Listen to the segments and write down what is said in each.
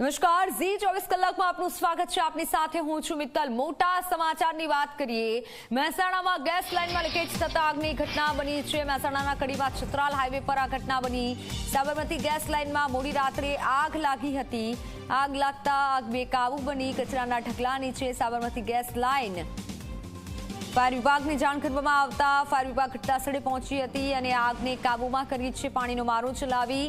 નમસ્કાર, ઝી ચોવીસ કલાકમાં આપનું સ્વાગત છે. આપની સાથે હું છું મિત્તલ. મોટા સમાચારની વાત કરીએ. મહેસાણામાં ગેસ લાઇનમાં લીકેજ થતા આગની ઘટના બની છે. મહેસાણાના કડીમાં છત્રાલ હાઈવે પર આ ઘટના બની. સાબરમતી ગેસ લાઇનમાં મોડી રાત્રે આગ લાગી હતી. આગ લાગતા આગ બેકાબુ બની. કચરાના ઢગલા નીચે સાબરમતી ગેસ લાઇન ફાયર વિભાગને જાણ કરવામાં આવતા ફાયર વિભાગ ઘટનાસ્થળે પહોંચી હતી અને આગને કાબૂમાં કરી છે પાણીનો મારો ચલાવી.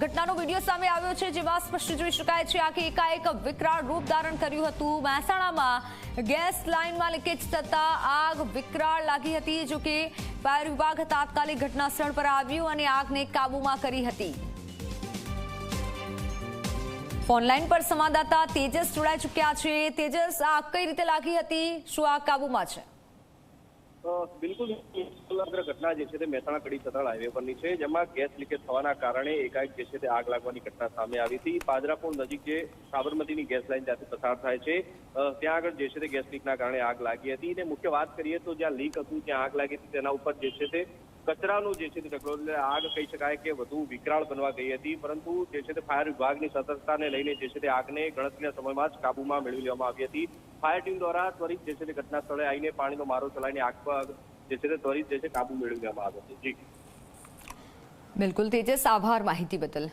ઘટનાનો વીડિયો સામે આવ્યો છે જેમાં સ્પષ્ટ જોઈ શકાય છે આખી એકાએક વિકરાળ રૂપ ધારણ કર્યું હતું. મહેસાણામાં ગેસ લાઇનમાં લીકેજ થતા આગ વિકરાળ લાગી હતી, જો કે ફાયર વિભાગ તાત્કાલિક ઘટનાસ્થળ પર આવ્યું અને આગને કાબૂમાં કરી હતી. ફોનલાઈન પર સંવાદદાતા તેજસ જોડાઈ ચૂક્યા છે. તેજસ આગ કઈ રીતે લાગી હતી? શું આગ કાબૂમાં છે? બિલકુલ સમગ્ર ઘટના જે છે તે મહેસાણા કડી સતરાળ હાઈવે પરની છે, જેમાં ગેસ લીકેજ થવાના કારણે એકાએક જે છે તે આગ લાગવાની ઘટના સામે આવી હતી. પાદરાપુર નજીક જે સાબરમતીની ગેસ લાઇન ત્યાંથી પસાર થાય છે ત્યાં આગળ જે છે તે ગેસ લીકના કારણે આગ લાગી હતી. અને મુખ્ય વાત કરીએ તો જ્યાં લીક હતું જ્યાં આગ લાગી હતી, તેના ઉપર જે છે તે કચરાનું જે છે તે ઢગલો આગ કહી શકાય કે વધુ વિકરાળ બનવા ગઈ હતી, પરંતુ જે છે તે ફાયર વિભાગની સતર્કતાને લઈને જે છે તે આગને ગણતરીના સમયમાં જ કાબુમાં મેળવી લેવામાં આવી હતી. ફાયર ટીમ દ્વારા ત્વરિત જે છે તે ઘટના સ્થળે આવીને પાણીનો મારો ચલાવીને આગ પર જે છે તે ત્વરિત જે છે કાબુ મેળવી લેવામાં આવ્યો હતો. જી. બિલકુલ. તેજસ, આભાર માહિતી બદલ.